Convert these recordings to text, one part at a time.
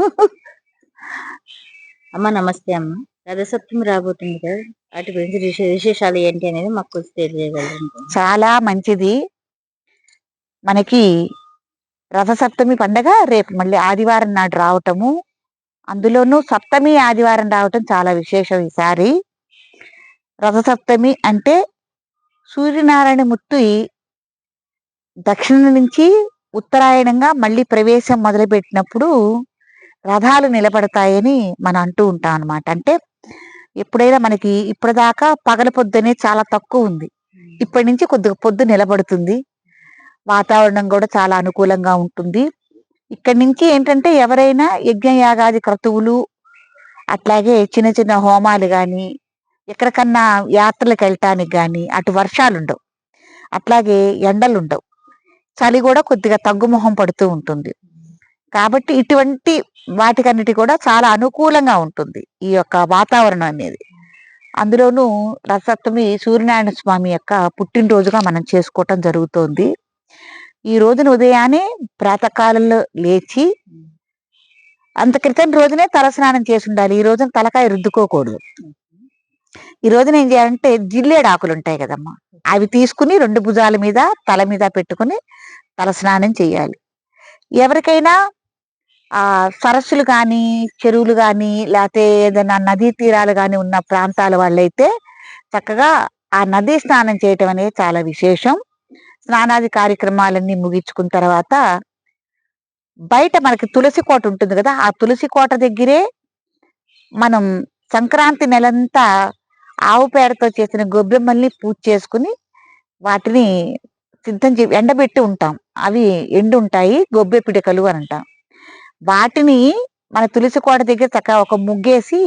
అమ్మ నమస్తే అమ్మ. రథసప్తమి రాబోతుంది కదా. వాటి గురించి విశేషాలు ఏంటి అనేది మాకు కొంచెం తెలియజేయగలరు చాలా మంచిది. మనకి రథసప్తమి పండగ రేపు మళ్ళీ ఆదివారం నాడు రావటము. అందులోనూ సప్తమి ఆదివారం రావటం చాలా విశేషం ఈసారి. రథసప్తమి అంటే సూర్యనారాయణ మూర్తి దక్షిణ నుంచి ఉత్తరాయణంగా మళ్ళీ ప్రవేశం మొదలుపెట్టినప్పుడు రథాలు నిలబడతాయని మనం అంటూ ఉంటాం అన్నమాట. అంటే ఎప్పుడైనా మనకి ఇప్పటిదాకా పగల పొద్దు అనేది చాలా తక్కువ ఉంది. ఇప్పటి నుంచి కొద్దిగా పొద్దు నిలబడుతుంది. వాతావరణం కూడా చాలా అనుకూలంగా ఉంటుంది. ఇక్కడి నుంచి ఏంటంటే ఎవరైనా యజ్ఞయాగాది క్రతువులు అట్లాగే చిన్న చిన్న హోమాలు కానీ ఎక్కడికన్నా యాత్రలకు వెళ్ళటానికి కానీ అటు వర్షాలు ఉండవు. అట్లాగే ఎండలు ఉండవు. చలి కూడా కొద్దిగా తగ్గుముఖం పడుతూ ఉంటుంది. కాబట్టి ఇటువంటి వాటికన్నిటి కూడా చాలా అనుకూలంగా ఉంటుంది ఈ యొక్క వాతావరణం అనేది. అందులోనూ రసప్తమి సూర్యనారాయణ స్వామి యొక్క పుట్టినరోజుగా మనం చేసుకోవటం జరుగుతోంది. ఈ రోజున ఉదయాన్నే ప్రాతకాలంలో లేచి అంత క్రితం రోజునే తలస్నానం చేసి ఉండాలి. ఈ రోజున తలకాయ రుద్దుకోకూడదు. ఈ రోజున ఏం చేయాలంటే జిల్లేడు ఆకులు ఉంటాయి కదమ్మా. అవి తీసుకుని రెండు భుజాల మీద తల మీద పెట్టుకుని తలస్నానం చేయాలి. ఎవరికైనా ఆ సరస్సులు కానీ చెరువులు కానీ లేకపోతే ఏదైనా నదీ తీరాలు కానీ ఉన్న ప్రాంతాల వాళ్ళైతే చక్కగా ఆ నదీ స్నానం చేయటం అనేది చాలా విశేషం. స్నానాది కార్యక్రమాలన్నీ ముగించుకున్న తర్వాత బయట మనకి తులసి కోట ఉంటుంది కదా ఆ తులసి కోట దగ్గరే మనం సంక్రాంతి నెలంతా ఆవు పేడతో చేసిన గొబ్బెమ్మల్ని పూజ చేసుకుని వాటిని సిద్ధం చే ఎండబెట్టి ఉంటాం. అవి ఎండు ఉంటాయి గొబ్బె పిడకలు అని అంటాం. వాటిని మన తులసి కోట దగ్గర చక్కగా ఒక ముగ్గేసి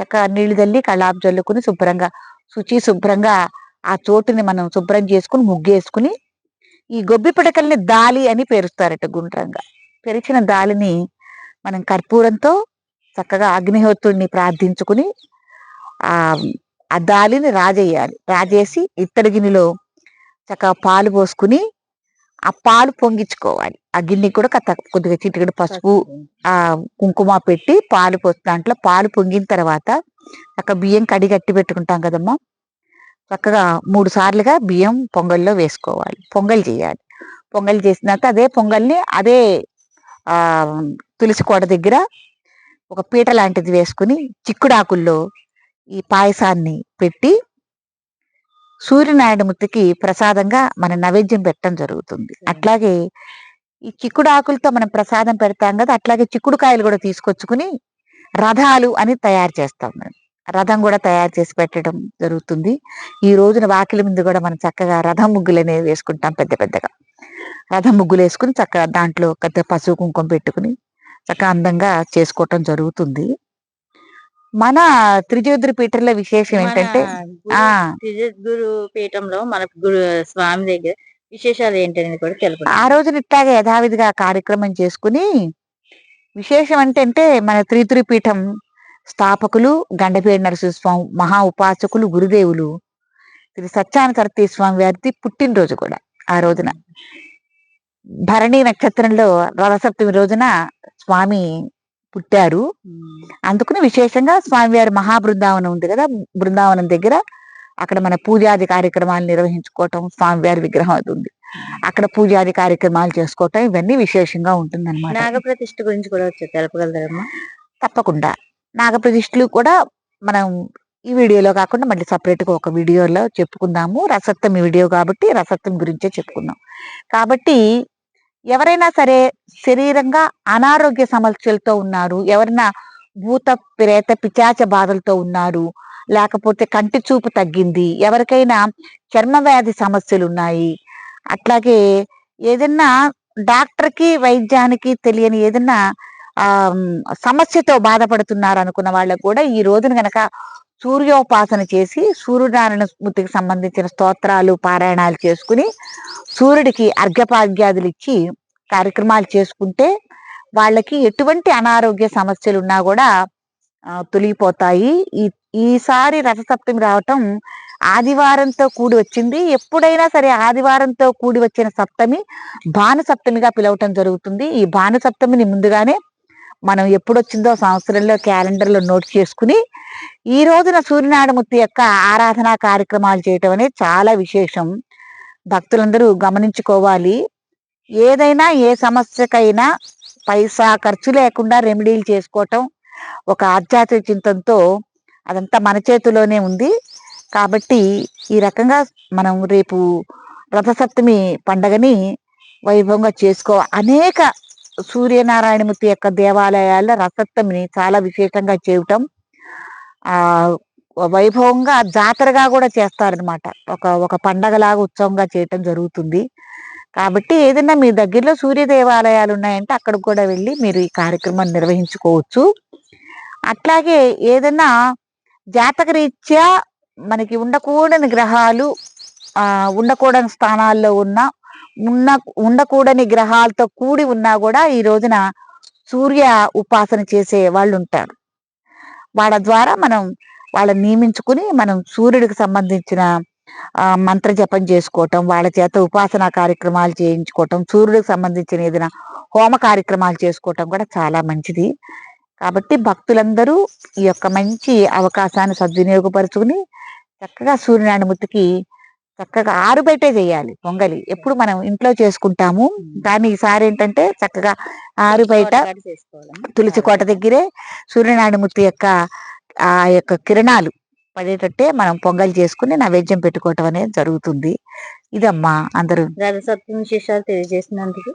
చక్కగా నీళ్ళు తల్లి కళ్ళాపు చల్లుకుని శుభ్రంగా శుచి శుభ్రంగా ఆ చోటుని మనం శుభ్రం చేసుకుని ముగ్గేసుకుని ఈ గొబ్బి పిడకల్ని దాలి అని పేరుస్తారట గుండ్రంగా. పెరిచిన దాలిని మనం కర్పూరంతో చక్కగా అగ్నిహోత్రుడిని ప్రార్థించుకుని ఆ ఆ దాలిని రాజేయాలి. రాజేసి ఇత్తడి గిన్నెలో చక్కగా పాలు పోసుకుని ఆ పాలు పొంగించుకోవాలి. ఆ గిన్నె కూడా కథ కొద్దిగా చిటికెడు పసుపు ఆ కుంకుమ పెట్టి పాలు పోసి దాంట్లో పాలు పొంగిన తర్వాత చక్కగా బియ్యం కడిగి గట్టి పెట్టుకుంటాం కదమ్మా. చక్కగా మూడు సార్లుగా బియ్యం పొంగల్లో వేసుకోవాలి. పొంగల్ చేయాలి. పొంగల్ చేసిన తర్వాత అదే పొంగల్ని అదే ఆ తులసి కోట దగ్గర ఒక పీట లాంటిది వేసుకుని చిక్కుడాకుల్లో ఈ పాయసాన్ని పెట్టి సూర్యనారాయణమూర్తికి ప్రసాదంగా మన నైవేద్యం పెట్టడం జరుగుతుంది. అట్లాగే ఈ చిక్కుడు ఆకులతో మనం ప్రసాదం పెడతాం కదా అట్లాగే చిక్కుడుకాయలు కూడా తీసుకొచ్చుకుని రథాలు అని తయారు చేస్తాం మనం. రథం కూడా తయారు చేసి పెట్టడం జరుగుతుంది. ఈ రోజున వాకిలి ముందు కూడా మనం చక్కగా రథం ముగ్గులు అనేవి వేసుకుంటాం పెద్ద పెద్దగా. రథం ముగ్గులు వేసుకుని చక్కగా దాంట్లో పెద్ద పసుపు కుంకుమ పెట్టుకుని చక్కగా అందంగా చేసుకోవటం జరుగుతుంది. మన త్రిజ్యోతిరి పీఠంలో విశేషం ఏంటంటే ఆ. గురు పీఠంలో మన గురు స్వామి దగ్గర విశేషాలు ఏంటి అనేది కూడా తెలుపు ఆ రోజున ఇట్లాగే యథావిధిగా కార్యక్రమం చేసుకుని విశేషం ఏంటంటే మన త్రితురి పీఠం స్థాపకులు గండపేడి నరసింహస్వామి మహా ఉపాసకులు గురుదేవులు శ్రీ సత్యాన సరతీ స్వామి వారిది పుట్టినరోజు కూడా ఆ రోజున. భరణి నక్షత్రంలో రథసప్తమి రోజున స్వామి పుట్టారు. అందుకని విశేషంగా స్వామివారి మహా బృందావనం ఉంది కదా. బృందావనం దగ్గర అక్కడ మన పూజాది కార్యక్రమాలు నిర్వహించుకోవటం స్వామివారి విగ్రహం అది ఉంది. అక్కడ పూజాది కార్యక్రమాలు చేసుకోవటం ఇవన్నీ విశేషంగా ఉంటుంది నాగప్రతిష్ఠ గురించి కూడా వచ్చి తెలుపగలరమ్మా? తప్పకుండా. నాగప్రతిష్ఠలు కూడా మనం ఈ వీడియోలో కాకుండా మళ్ళీ separate గా ఒక వీడియోలో చెప్పుకుందాము. రసత్వం వీడియో కాబట్టి రసత్వం గురించే చెప్పుకుందాం. కాబట్టి ఎవరైనా సరే శరీరంగా అనారోగ్య సమస్యలతో ఉన్నారు ఎవరైనా భూత ప్రేత పిచాచ బాధలతో ఉన్నారు లేకపోతే కంటి చూపు తగ్గింది ఎవరికైనా చర్మ వ్యాధి సమస్యలు ఉన్నాయి అట్లాగే ఏదైనా డాక్టర్కి వైద్యానికి తెలియని ఏదైనా ఆ సమస్యతో బాధపడుతున్నారు అనుకున్న వాళ్ళకు కూడా ఈ రోజున గనక సూర్యోపాసన చేసి సూర్యనారాయణ స్మృతికి సంబంధించిన స్తోత్రాలు పారాయణాలు చేసుకుని సూర్యుడికి అర్ఘ్యపాగ్యాదులు ఇచ్చి కార్యక్రమాలు చేసుకుంటే వాళ్ళకి ఎటువంటి అనారోగ్య సమస్యలు ఉన్నా కూడా తొలగిపోతాయి. ఈ ఈసారి రథసప్తమి రావటం ఆదివారంతో కూడి వచ్చింది. ఎప్పుడైనా సరే ఆదివారంతో కూడి వచ్చిన సప్తమి భానుసప్తమిగా పిలవటం జరుగుతుంది. ఈ భానుసప్తమిని ముందుగానే మనం ఎప్పుడొచ్చిందో సంవత్సరంలో క్యాలెండర్లో నోట్ చేసుకుని ఈ రోజున సూర్యనారాయణమూర్తి యొక్క ఆరాధనా కార్యక్రమాలు చేయటం అనేది చాలా విశేషం. భక్తులందరూ గమనించుకోవాలి. ఏదైనా ఏ సమస్యకైనా పైసా ఖర్చు లేకుండా రెమెడీలు చేసుకోవటం ఒక ఆధ్యాత్మిక చింతనతో అదంతా మన చేతిలోనే ఉంది. కాబట్టి ఈ రకంగా మనం రేపు రథసప్తమి పండగని వైభవంగా చేసుకో అనేక సూర్యనారాయణమూర్తి యొక్క దేవాలయాల్లో రథసప్తమిని చాలా విశేషంగా చేయటం ఆ వైభవంగా జాతరగా కూడా చేస్తారనమాట ఒక ఒక పండగలాగా ఉత్సవంగా చేయటం జరుగుతుంది. కాబట్టి ఏదైనా మీ దగ్గరలో సూర్య దేవాలయాలు ఉన్నాయంటే అక్కడికి కూడా వెళ్ళి మీరు ఈ కార్యక్రమాన్ని నిర్వహించుకోవచ్చు. అట్లాగే ఏదైనా జాతకరీత్యా మనకి ఉండకూడని గ్రహాలు ఉండకూడని స్థానాల్లో ఉన్న ఉన్న ఉండకూడని గ్రహాలతో కూడి ఉన్నా కూడా ఈ రోజున సూర్య ఉపాసన చేసే వాళ్ళు ఉంటారు. వాళ్ళ ద్వారా మనం వాళ్ళని నియమించుకుని మనం సూర్యుడికి సంబంధించిన మంత్ర జపం చేసుకోవటం వాళ్ళ చేత ఉపాసన కార్యక్రమాలు చేయించుకోవటం సూర్యుడికి సంబంధించిన ఏదైనా హోమ కార్యక్రమాలు చేసుకోవటం కూడా చాలా మంచిది. కాబట్టి భక్తులందరూ ఈ యొక్క మంచి అవకాశాన్ని సద్వినియోగపరుచుకుని చక్కగా సూర్యనారాయణమూర్తికి చక్కగా ఆరు బయటే చేయాలి పొంగలి. ఎప్పుడు మనం ఇంట్లో చేసుకుంటాము కానీ ఈసారి ఏంటంటే చక్కగా ఆరు బయట. తులసి కోట దగ్గరే సూర్యనారాయణమూర్తి యొక్క ఆ యొక్క కిరణాలు పడేటట్టే మనం పొంగల్ చేసుకుని నైవేద్యం పెట్టుకోవటం అనేది జరుగుతుంది. ఇదమ్మా అందరూ రథసప్తమి విశేషాలు తెలియజేసినందుకు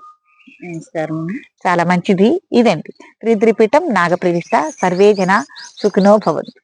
నమస్కారం. చాలా మంచిది. ఇదండి. త్రిద్రిపీఠం నాగప్రతిష్ట సర్వే జన సుఖినో భవంతు.